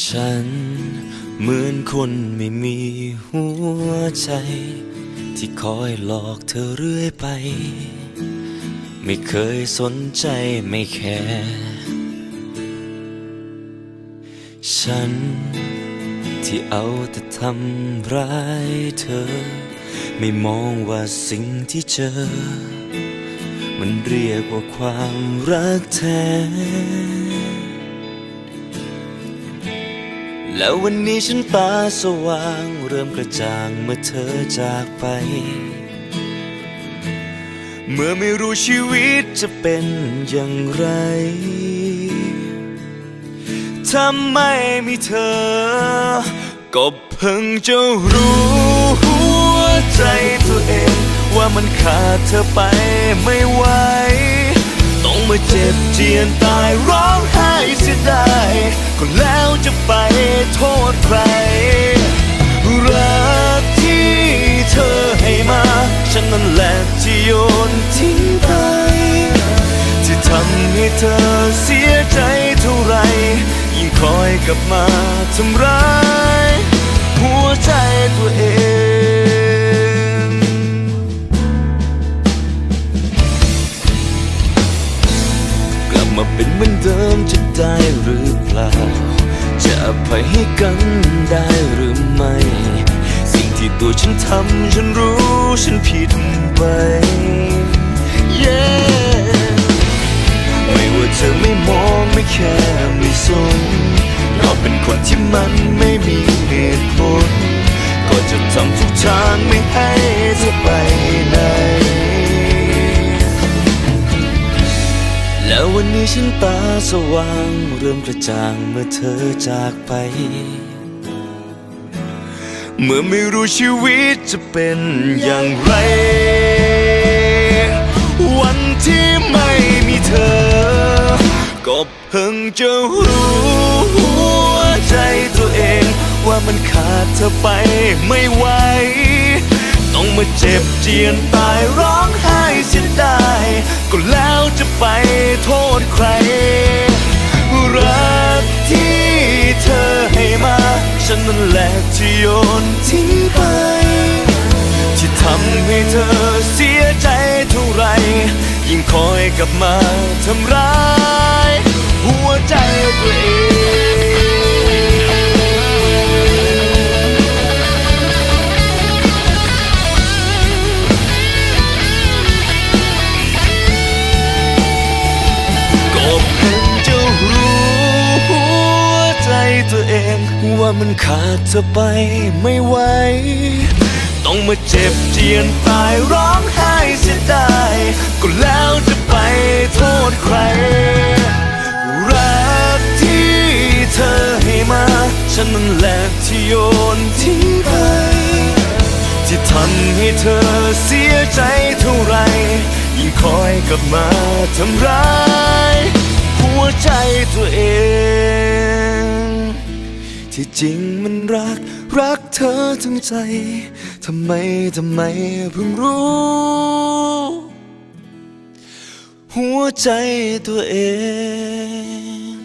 ฉันเหมือนคนไม่มีหัวใจ ที่คอยหลอกเธอเรื่อยไป ไม่เคยสนใจไม่แคร์ฉันที่เอาแต่ทำร้ายเธอ ไม่มองว่าสิ่งที่เจอ มันเรียกว่าความรักแท้ แล้ววันนี้ฉันตาสว่างเริ่มกระจ่างเมื่อเธอจากไป เมื่อไม่รู้ชีวิตจะเป็นอย่างไร ถ้าไม่มีเธอ ก็เพิ่งจะรู้หัวใจตัวเอง ว่ามันขาดเธอไปไม่ไหว ต้อเจ็บเจียนตายร้องไห้เสียดายก็แล้วจะไปโทษใคร รักที่เธอให้มา ฉันนั่นแหละที่โยนทิ้งไป ที่ทำให้เธอเสียใจเท่าไร ยิ่งคอยกลับมาทำร้าย หัวใจตัวเอง มาเป็นเหมือนเดิมจะได้หรือเปล่า จะอภัยให้กันได้หรือไม่ สิ่งที่ตัวฉันทำฉันรู้ฉันผิดไป yeah ไม่ว่าเธอไม่มองไม่แค่ไม่สนเราเป็นคนที่มันไม่มีเหตุผล ก็จะทำทุกทางไม่ให้ วันนี้ฉันตาสว่างเริ่มกระจ่างเมื่อเธอจากไป เมื่อไม่รู้ชีวิตจะเป็นอย่างไร วันที่ไม่มีเธอ ก็เพิ่งจะรู้หัวใจตัวเอง ว่ามันขาดเธอไปไม่ไหวต้อง มาเจ็บเจียนตายร้องไห้เสียดายก็แล้วจะไปโทษใคร รักที่เธอให้มา ฉันนั่นแหละที่โยนทิ้งไป ที่ทำให้เธอเสียใจเท่าไร ยิ่งคอยกลับมาทำร้าย ตัวเอง ว่ามันขาดเธอไปไม่ไหว ต้องมาเจ็บเจียนตายร้องไห้เสียดายก็แล้วจะไปโทษใคร รักที่เธอให้มา ฉันนั่นแหละที่โยนทิ้งไป ที่ทำให้เธอเสียใจเท่าไร ยิ่งคอยกลับมาทำร้าย หัวใจตัวเอง ที่จริงมันรัก รักเธอทั้งใจ ทำไม ทำไมเพิ่งรู้ หัวใจตัวเอง